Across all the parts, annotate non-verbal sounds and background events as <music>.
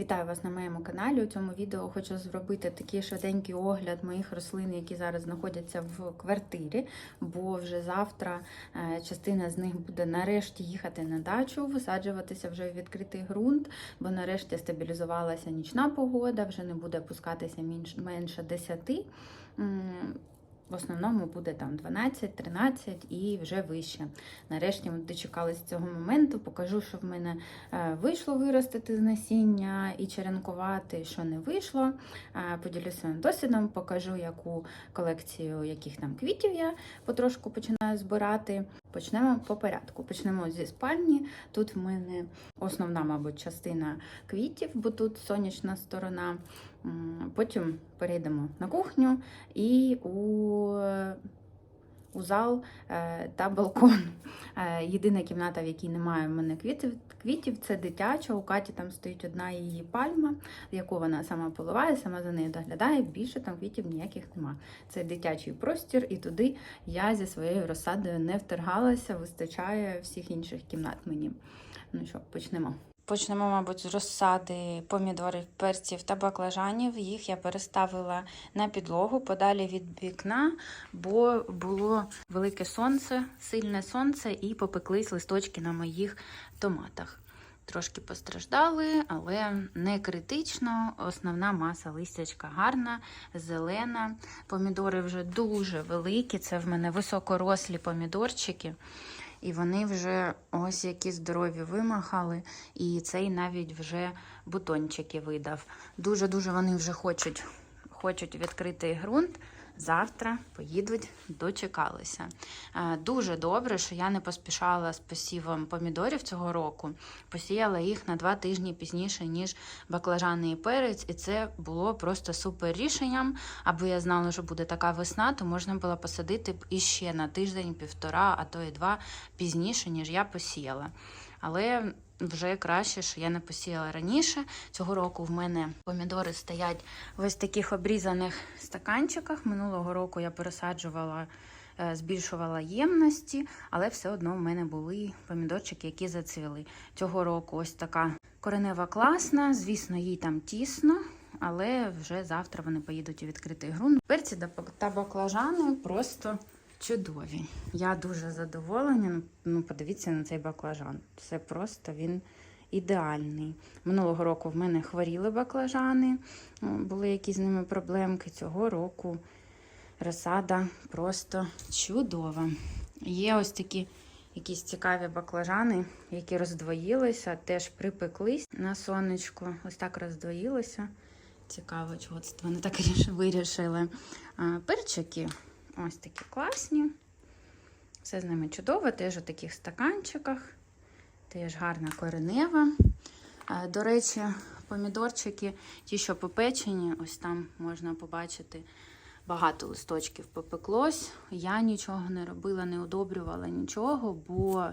Вітаю вас на моєму каналі. У цьому відео хочу зробити такий швиденький огляд моїх рослин, які зараз знаходяться в квартирі, бо вже завтра е, частина з них буде нарешті їхати на дачу, висаджуватися вже в відкритий ґрунт, бо нарешті стабілізувалася нічна погода, вже не буде опускатися менше 10. В основному буде там 12-13 і вже вище. Нарешті ми дочекалися цього моменту. Покажу, що в мене е, вийшло виростити з насіння і черенкувати, що не вийшло. Е, Поділюся досвідом, покажу, яку колекцію яких там квітів я потрошку починаю збирати. Почнемо по порядку. Почнемо зі спальні. Тут в мене основна, мабуть, частина квітів, бо тут сонячна сторона. Потім перейдемо на кухню і у, у зал е, та балкон. Е, Єдина кімната, в якій немає в мене квітів, квітів це дитяча. У Каті там стоїть одна її пальма, яку вона сама поливає, сама за нею доглядає. Більше там квітів ніяких нема. Це дитячий простір, і туди я зі своєю розсадою не вторгалася, вистачає всіх інших кімнат мені. Ну що, почнемо. Почнемо, мабуть, з розсади помідорів, перців та баклажанів. Їх я переставила на підлогу подалі від вікна, бо було велике сонце, сильне сонце, і попеклись листочки на моїх томатах. Трошки постраждали, але не критично. Основна маса листячка гарна, зелена. Помідори вже дуже великі. Це в мене високорослі помідорчики. І вони вже ось які здорові вимахали, і цей навіть вже бутончики видав. Дуже-дуже вони вже хочуть, хочуть відкрити ґрунт. Завтра поїдуть, дочекалися. Е, Дуже добре, що я не поспішала з посівом помідорів цього року. Посіяла їх на два тижні пізніше, ніж баклажани і перець, і це було просто супер рішенням. Аби я знала, що буде така весна, то можна було посадити іще на тиждень, півтора, а то і два пізніше, ніж я посіяла. Але вже краще, що я не посіяла раніше. Цього року в мене помідори стоять в ось таких обрізаних стаканчиках. Минулого року я пересаджувала, е, збільшувала ємності, але все одно в мене були помідорчики, які зацвіли. Цього року ось така коренева класна, звісно, їй там тісно. Але вже завтра вони поїдуть у відкритий ґрунт. Перці та баклажани просто чудові. Я дуже задоволена. Ну, подивіться на цей баклажан. Це просто він ідеальний. Минулого року в мене хворіли баклажани, були якісь з ними проблемки. Цього року розсада просто чудова. Є ось такі якісь цікаві баклажани, які роздвоїлися, теж припеклись на сонечку. Ось так роздвоїлися. Цікаво, чого це вони так <laughs> вирішили. Перчики ось такі класні. Все з ними чудово, теж у таких стаканчиках. Теж гарна коренева. До речі, помідорчики, ті, що попечені, ось там можна побачити багато листочків попеклось. Я нічого не робила, не одобрювала нічого, бо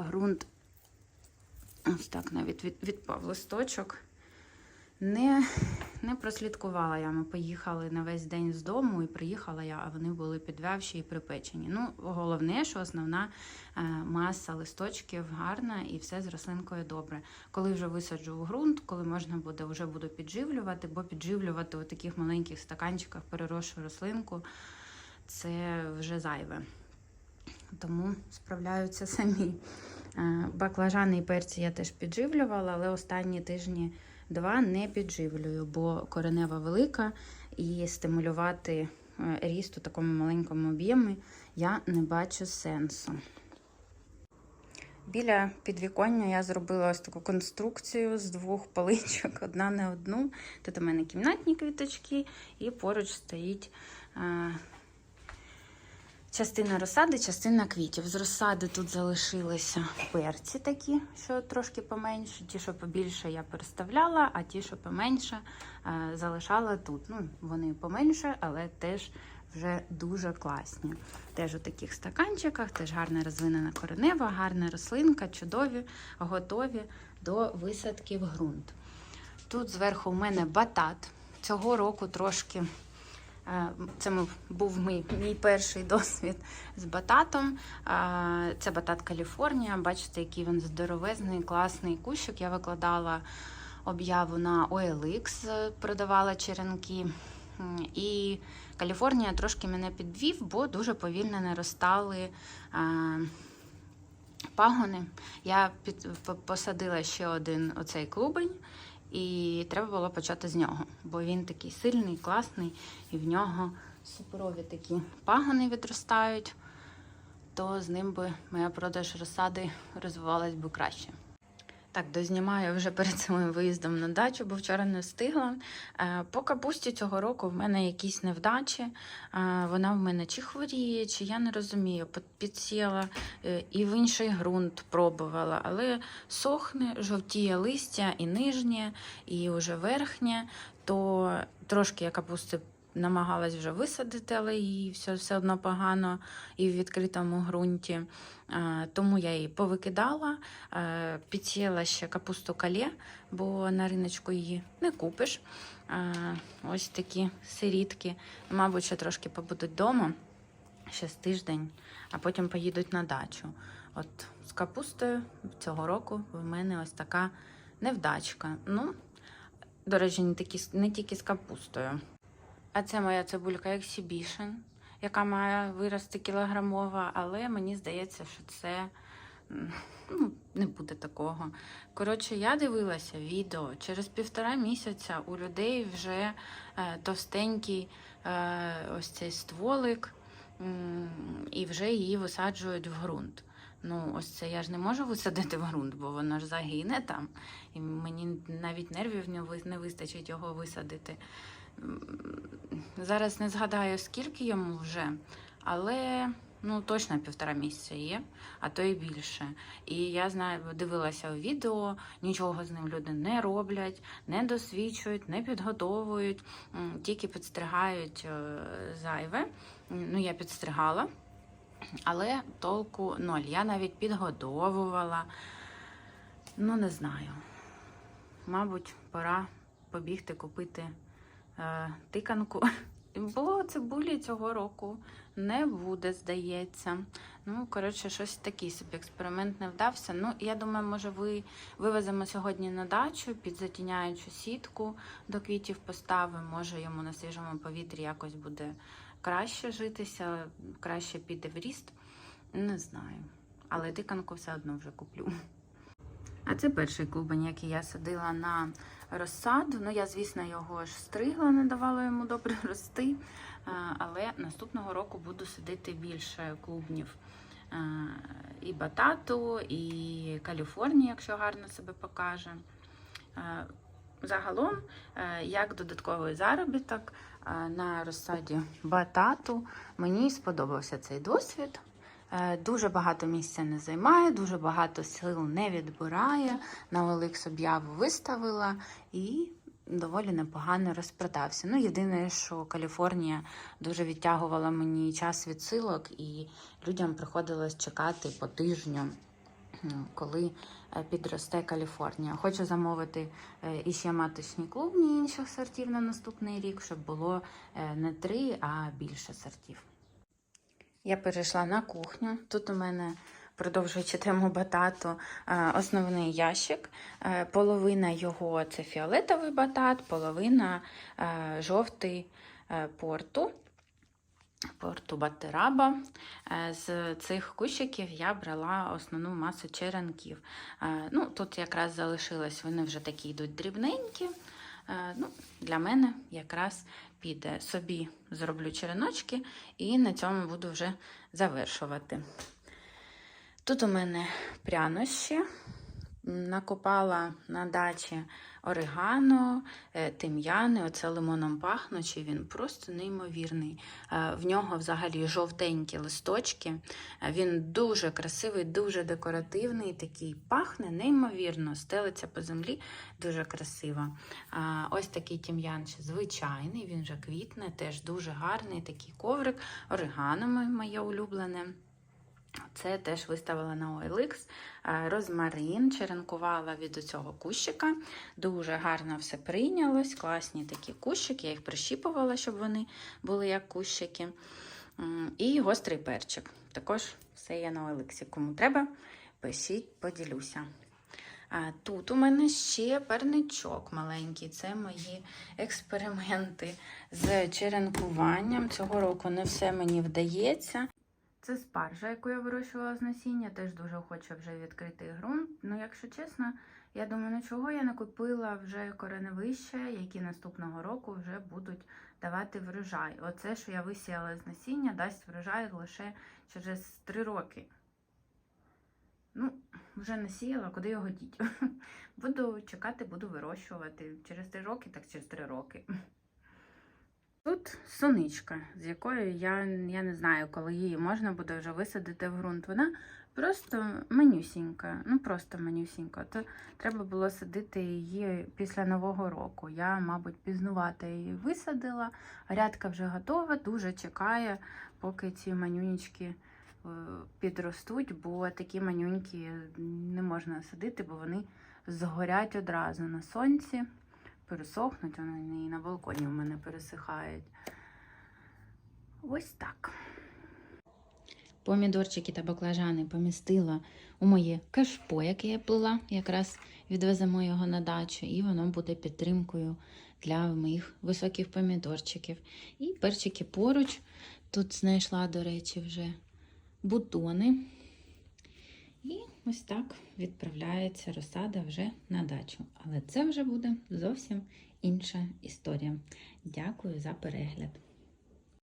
ґрунт ось так навіть від, відпав листочок. Не, не прослідкувала я. Ми поїхали на весь день з дому і приїхала я, а вони були підвявші і припечені. Ну, головне, що основна е, маса листочків гарна і все з рослинкою добре. Коли вже висаджу в ґрунт, коли можна буде, вже буду підживлювати, бо підживлювати у таких маленьких стаканчиках переросшу рослинку це вже зайве. Тому справляються самі. Е, Баклажани і перці я теж підживлювала, але останні тижні два не підживлюю, бо коренева велика і стимулювати е, ріст у такому маленькому об'ємі я не бачу сенсу. Біля підвіконня я зробила ось таку конструкцію з двох поличок, <laughs> одна на одну. Тут у мене кімнатні квіточки, і поруч стоїть е, частина розсади, частина квітів. З розсади тут залишилися перці такі, що трошки поменше. Ті, що побільше, я переставляла, а ті, що поменше, е, залишала тут. Ну, вони поменше, але теж вже дуже класні. Теж у таких стаканчиках, теж гарна розвинена коренева, гарна рослинка, чудові, готові до висадки в ґрунт. Тут зверху у мене батат. Цього року трошки Це був мій, мій перший <laughs> досвід з бататом. Е, Це батат Каліфорнія. Бачите, який він здоровезний, класний кущик. Я викладала об'яву на OLX, е, продавала черенки. І Каліфорнія трошки мене підвів, бо дуже повільно наростали пагони. Я під, посадила ще один оцей клубень, і треба було почати з нього, бо він такий сильний, класний, і в нього суперові такі пагони відростають, то з ним би моя продаж розсади розвивалась би краще. Так, дознімаю вже перед самим виїздом на дачу, бо вчора не встигла. Е, По капусті цього року в мене якісь невдачі. Е, Вона в мене чи хворіє, чи я не розумію. Підсіла е, і в інший ґрунт пробувала, але сохне, жовтіє листя і нижнє, і вже верхнє, то трошки я капусти намагалась вже висадити, але її все, все одно погано і в відкритому ґрунті. Е, Тому я її повикидала, е, підсіяла ще капусту калє, бо на риночку її не купиш. Е, Ось такі сирітки. Мабуть, ще трошки побудуть вдома, ще з тиждень, а потім поїдуть на дачу. От з капустою цього року в мене ось така невдачка. Ну, до речі, не, тільки з капустою. А це моя цибулька Exhibition, яка має вирости кілограмова, але мені здається, що це ну, не буде такого. Коротше, я дивилася відео. Через півтора місяця у людей вже е, товстенький е, ось цей стволик, і вже її висаджують в ґрунт. Ну, ось це я ж не можу висадити в ґрунт, бо воно ж загине там. І мені навіть нервів не вистачить його висадити. Зараз не згадаю, скільки йому вже, але ну, точно півтора місяця є, а то і більше. І я знаю, дивилася у відео, нічого з ним люди не роблять, не досвідчують, не підготовують, тільки підстригають е, зайве. Ну, я підстригала, але толку ноль. Я навіть підгодовувала. Ну, не знаю. Мабуть, пора побігти купити тиканку. <laughs> Бо цибулі цього року не буде, здається. Ну, коротше, щось такий собі експеримент не вдався. Ну, я думаю, може, ви вивеземо сьогодні на дачу під затіняючу сітку до квітів поставимо. Може, йому на свіжому повітрі якось буде краще житися, краще піде в ріст. Не знаю. Але тиканку все одно вже куплю. А це перший клубень, який я садила на розсаду. Ну, я, звісно, його ж стригла, не давала йому добре <laughs> рости. Але наступного року буду садити більше клубнів. І батату, і Каліфорнія, якщо гарно себе покаже. Загалом, е, як додатковий заробіток е, на розсаді батату, мені сподобався цей досвід. Е, Дуже багато місця не займає, дуже багато сил не відбирає. На OLX об'яву виставила і доволі непогано розпродався. Ну, єдине, що Каліфорнія дуже відтягувала мені час відсилок, і людям приходилось чекати по тижню. Коли е, підросте Каліфорнія. Хочу замовити е, іще маточні клубні інших сортів на наступний рік, щоб було не три, а більше сортів. Я перейшла на кухню. Тут у мене, продовжуючи тему батату, е, основний ящик. Е, Половина його це фіолетовий батат, половина е, жовтий порту. Порту Батераба. Е, З цих кущиків я брала основну масу черенків. Ну, тут якраз залишилось, вони вже такі йдуть дрібненькі. Ну, для мене якраз піде. Собі зроблю череночки і на цьому буду вже завершувати. Тут у мене прянощі. Накопала на дачі орегано, е, тим'яни, оце лимоном пахнучий, він просто неймовірний. Е, В нього взагалі жовтенькі листочки. Е, Він дуже красивий, дуже декоративний, такий пахне неймовірно, стелиться по землі, дуже красиво. Ось такий тім'ян звичайний, він вже квітне, теж дуже гарний такий коврик, орегано моє улюблене. Це теж виставила на OLX. Е, Розмарин черенкувала від цього кущика. Дуже гарно все прийнялось. Класні такі кущики. Я їх прищіпувала, щоб вони були як кущики. І гострий перчик. Також все є на OLX. Кому треба, пишіть, поділюся. Тут у мене ще парничок маленький. Це мої експерименти з черенкуванням. Цього року не все мені вдається. Це спаржа, яку я вирощувала з насіння, теж дуже хочу вже відкрити ґрунт. Ну, якщо чесно, я думаю, ну чого я не купила вже кореневище, які наступного року вже будуть давати врожай. Оце, що я висіяла з насіння, дасть врожай лише через 3 роки. Ну, вже насіяла, куди його діть. <laughs> Буду чекати, буду вирощувати. Через 3 роки, так через 3 роки. Тут соничка, з якою я, я не знаю, коли її можна буде вже висадити в ґрунт. Вона просто манюсінька, ну просто манюсінька. То треба було садити її після Нового року. Я, мабуть, пізнувати її висадила. Рядка вже готова, дуже чекає, поки ці манюнічки е, підростуть, бо такі манюньки не можна садити, бо вони згорять одразу на сонці пересохнуть, вони і на балконі в мене пересихають. Ось так. Помідорчики та баклажани помістила у моє кашпо, яке я плела. Якраз відвеземо його на дачу, і воно буде підтримкою для моїх високих помідорчиків. І перчики поруч. Тут знайшла, до речі, вже бутони. І ось так відправляється розсада вже на дачу. Але це вже буде зовсім інша історія. Дякую за перегляд.